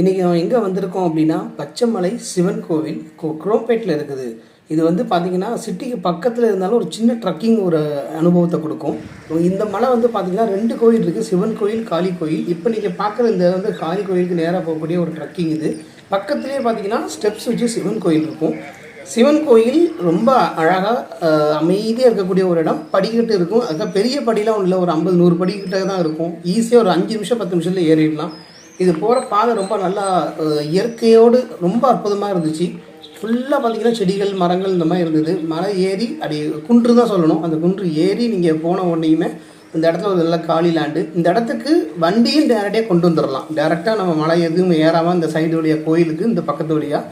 இன்றைக்கி நம்ம எங்கே வந்திருக்கோம் அப்படின்னா பச்சைமலை சிவன் கோவில் குரோம்பேட்டில் இருக்குது. இது வந்து பார்த்திங்கன்னா சிட்டிக்கு பக்கத்தில் இருந்தாலும் ஒரு சின்ன ட்ரக்கிங் ஒரு அனுபவத்தை கொடுக்கும். இந்த மலை வந்து பார்த்திங்கன்னா ரெண்டு கோயில் இருக்குது சிவன் கோயில் காளி கோயில். இப்போ நீங்கள் பார்க்குற இந்த வந்து காளி கோயிலுக்கு நேராக போகக்கூடிய ஒரு ட்ரக்கிங் இது. பக்கத்துலேயே பார்த்தீங்கன்னா ஸ்டெப்ஸ் வச்சு சிவன் கோயில் இருக்கும். சிவன் கோயில் ரொம்ப அழகாக அமைதியாக இருக்கக்கூடிய ஒரு இடம். படிக்கட்டு இருக்கும். அதுதான் பெரிய படியெலாம் ஒன்றும் இல்லை. ஒரு ஐம்பது நூறு படிக்கிட்ட தான் இருக்கும். ஈஸியாக ஒரு அஞ்சு நிமிஷம் பத்து நிமிஷத்தில் ஏறிடலாம். இது போகிற பாதை ரொம்ப நல்லா இயற்கையோடு ரொம்ப அற்புதமாக இருந்துச்சு. ஃபுல்லாக பார்த்தீங்கன்னா செடிகள் மரங்கள் இந்த மாதிரி இருந்தது. மலை ஏறி அப்படி குன்று தான் சொல்லணும். அந்த குன்று ஏறி நீங்கள் போன உடனேயுமே இந்த இடத்துல ஒரு நல்ல காலி லேண்டு இந்த இடத்துக்கு வண்டியும் டேரெக்டாக கொண்டு வந்துடலாம் டேரெக்டாக நம்ம மலை எதுவும் ஏறாமல் இந்த சைடு வழியாக கோயிலுக்கு இந்த பக்கத்து வழியாக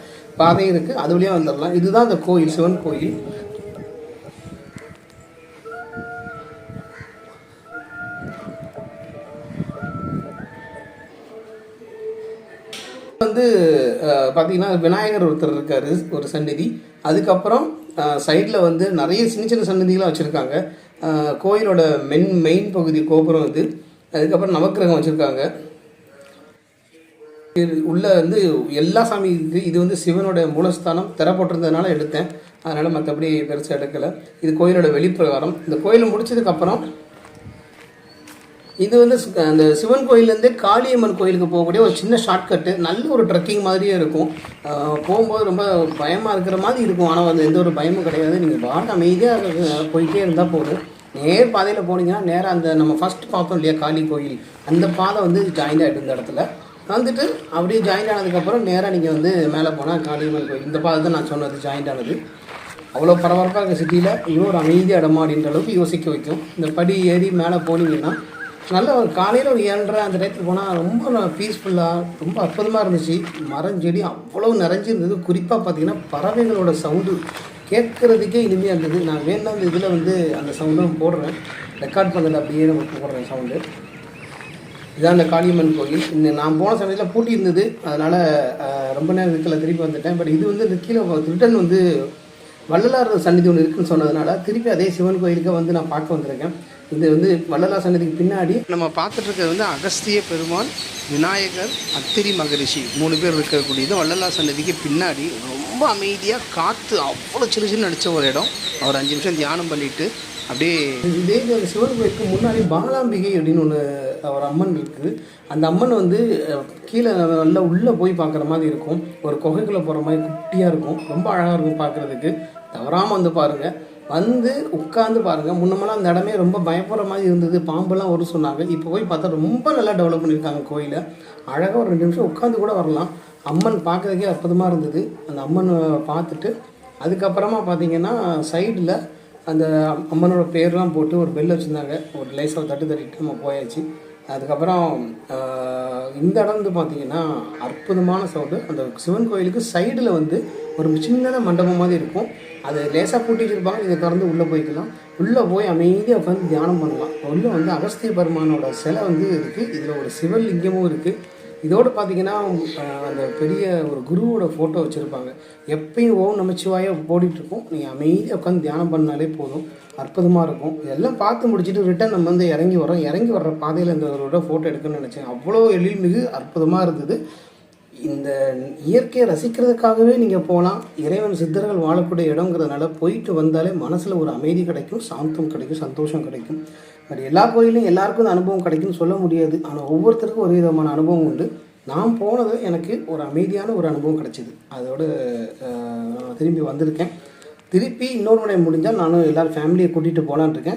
பாதையும் இருக்குது அது வழியாக வந்துடலாம் இதுதான் இந்த கோயில் சிவன் கோயில். வந்து பார்த்தீங்கன்னா விநாயகர் ஒருத்தர் இருக்கார் ஒரு சந்நிதி. அதுக்கப்புறம் சைடில் வந்து நிறைய சின்ன சின்ன சன்னதிகளாக வச்சுருக்காங்க. கோயிலோட மென் மெயின் பகுதி கோபுரம் இது அதுக்கப்புறம் நவக்கிரகம் வச்சுருக்காங்க. உள்ளே வந்து எல்லா சாமி இது வந்து சிவனோட மூலஸ்தானம் திற போட்டிருந்ததுனால எடுத்தேன். அதனால் மற்றபடி பெருசாக எடுக்கலை. இது கோயிலோட வெளிப்பிரகாரம். இந்த கோயில் முடிச்சதுக்கப்புறம் இது வந்து அந்த சிவன் கோயிலேருந்தே காளியம்மன் கோயிலுக்கு போகக்கூடிய ஒரு சின்ன ஷார்ட்கட்டு நல்ல ஒரு ட்ரெக்கிங் மாதிரியே இருக்கும். போகும்போது ரொம்ப பயமாக இருக்கிற மாதிரி இருக்கும். ஆனால் வந்து எந்த ஒரு பயமும் கிடையாது. நீங்கள் பாட்டு அமைதியாக போயிட்டே இருந்தால் போதும். நேர் பாதையில் போனீங்கன்னா நேராக அந்த நம்ம ஃபர்ஸ்ட் பார்த்தோம் இல்லையா காளி கோயில். அந்த பாதை வந்து ஜாயின் ஆகிட்டு இந்த இடத்துல. வந்துட்டு அப்படியே ஜாயின் ஆனதுக்கப்புறம் நேராக நீங்கள் வந்து மேலே போனால் காளியம்மன் கோயில். இந்த பாதை தான் நான் சொன்னது ஜாயின் ஆனது. அவ்வளோ பரபரப்பாக இருக்க சிட்டியில் இவ்வளோ ஒரு அமைதி இடமா அப்படின்ற அளவுக்கு யோசிக்க வைக்கும். இந்த படி ஏறி மேலே போனீங்கன்னா நல்ல ஒரு காலையில் ஒரு ஏழரை அந்த டயத்தில் போனால் ரொம்ப பீஸ்ஃபுல்லாக ரொம்ப அற்புதமாக இருந்துச்சு. மரம் செடி அவ்வளோ நிறைஞ்சிருந்தது. குறிப்பாக பார்த்தீங்கன்னா பறவைகளோட சவுண்டு கேட்குறதுக்கே இனிமையாக இருந்தது. நான் வேணும் அந்த இதில் வந்து அந்த சவுண்டும் போடுறேன். ரெக்கார்ட் பண்ணதில் அப்படியே நமக்கு போடுறேன் சவுண்டு இதான் அந்த காளியம்மன் கோயில். இந்த நான் போன சமயத்தில் பூட்டி இருந்தது. அதனால் ரொம்ப நேரம் இருக்கல திருப்பி வந்துட்டேன். பட் இது வந்து இந்த கீழே ரிட்டன் வந்து வள்ளலார் சன்னிதி ஒன்று இருக்குன்னு சொன்னதுனால திருப்பி அதே சிவன் கோயிலுக்கு வந்து நான் பார்க்க வந்திருக்கேன். இது வந்து வள்ளலார் சன்னதிக்கு பின்னாடி நம்ம பார்த்துட்டு இருக்கிறது வந்து அகஸ்திய பெருமாள் விநாயகர் அத்திரி மகரிஷி மூணு பேர் இருக்கக்கூடியது வள்ளலார் சன்னதிக்கு பின்னாடி. ரொம்ப அமைதியாக காற்று அவ்வளோ சிறு சின்ன நடித்த ஒரு இடம். ஒரு அஞ்சு நிமிஷம் தியானம் பண்ணிட்டு அப்படியே இதே சிவன் கோயிலுக்கு முன்னாடி பாலாம்பிகை அப்படின்னு ஒன்று ஒரு அம்மன் இருக்குது. அந்த அம்மன் வந்து கீழே நல்லா உள்ளே போய் பார்க்குற மாதிரி இருக்கும். ஒரு குகைக்குள்ளே போகிற மாதிரி குட்டியாக இருக்கும். ரொம்ப அழகாக இருக்கும் பார்க்குறதுக்கு. தவறாமல் வந்து பாருங்கள் வந்து உட்காந்து பாருங்கள் முன்னமெல்லாம் அந்த இடமே ரொம்ப பயப்படுற மாதிரி இருந்தது. பாம்பெல்லாம் வரும் சொன்னாங்க. இப்போ போய் பார்த்தா ரொம்ப நல்லா டெவலப் பண்ணியிருக்காங்க கோயிலை. அழகாக ஒரு ரெண்டு நிமிஷம் உட்காந்து கூட வரலாம். அம்மன் பார்க்குறதுக்கே அற்புதமாக இருந்தது. அந்த அம்மனை பார்த்துட்டு அதுக்கப்புறமா பார்த்தீங்கன்னா சைடில் அந்த அம்மனோட பேர்லாம் போட்டு ஒரு பெல் வச்சுருந்தாங்க. ஒரு லேசாக தட்டு தட்டிட்டு நம்ம போயாச்சு. அதுக்கப்புறம் இந்த இடம் வந்து பார்த்திங்கன்னா அற்புதமான சவுண்டு. அந்த சிவன் கோயிலுக்கு சைடில் வந்து ஒரு சின்னதாக மண்டபம் மாதிரி இருக்கும். அது லேசாக பூட்டி வச்சுருப்பாங்க இதை திறந்து உள்ளே போய்க்கலாம். உள்ளே போய் அமைதியாக உட்காந்து தியானம் பண்ணலாம். உள்ளே வந்து அகஸ்திய பெருமானோட சிலை வந்து இருக்குது இதில் ஒரு சிவலிங்கமும் இருக்குது இதோடு பார்த்தீங்கன்னா அந்த பெரிய ஒரு குருவோட ஃபோட்டோ வச்சுருப்பாங்க. எப்பயும் ஓம் நமச்சிவாய போடிட்டு இருக்கும். நீங்கள் அமைதியாக உட்காந்து தியானம் பண்ணாலே போதும். அற்புதமாக இருக்கும். எல்லாம் பார்த்து முடிச்சுட்டு ரிட்டன் நம்ம வந்து இறங்கி வரோம் இறங்கி வர்ற பாதையில் இந்த ஒரு ஃபோட்டோ எடுக்கணும்னு நினச்சேன். அவ்வளோ எழில்மிகு அற்புதமாக இருந்தது. இந்த இயற்கையை ரசிக்கிறதுக்காகவே நீங்கள் போகலாம் இறைவன் சித்தர்கள் வாழக்கூடிய இடங்கிறதுனால போயிட்டு வந்தாலே மனசில் ஒரு அமைதி கிடைக்கும் சாந்தம் கிடைக்கும் சந்தோஷம் கிடைக்கும். பட் எல்லா கோயிலையும் எல்லாருக்கும் இந்த அனுபவம் கிடைக்கும்னு சொல்ல முடியாது. ஆனால் ஒவ்வொருத்தருக்கும் ஒரு விதமான அனுபவம் உண்டு. நான் போனது எனக்கு ஒரு அமைதியான ஒரு அனுபவம் கிடைச்சிது. அதோட திரும்பி வந்திருக்கேன். திருப்பி இன்னொரு முறை முடிஞ்சால் நானும் எல்லோரும் ஃபேமிலியை கூட்டிகிட்டு போகலான் இருக்கேன்.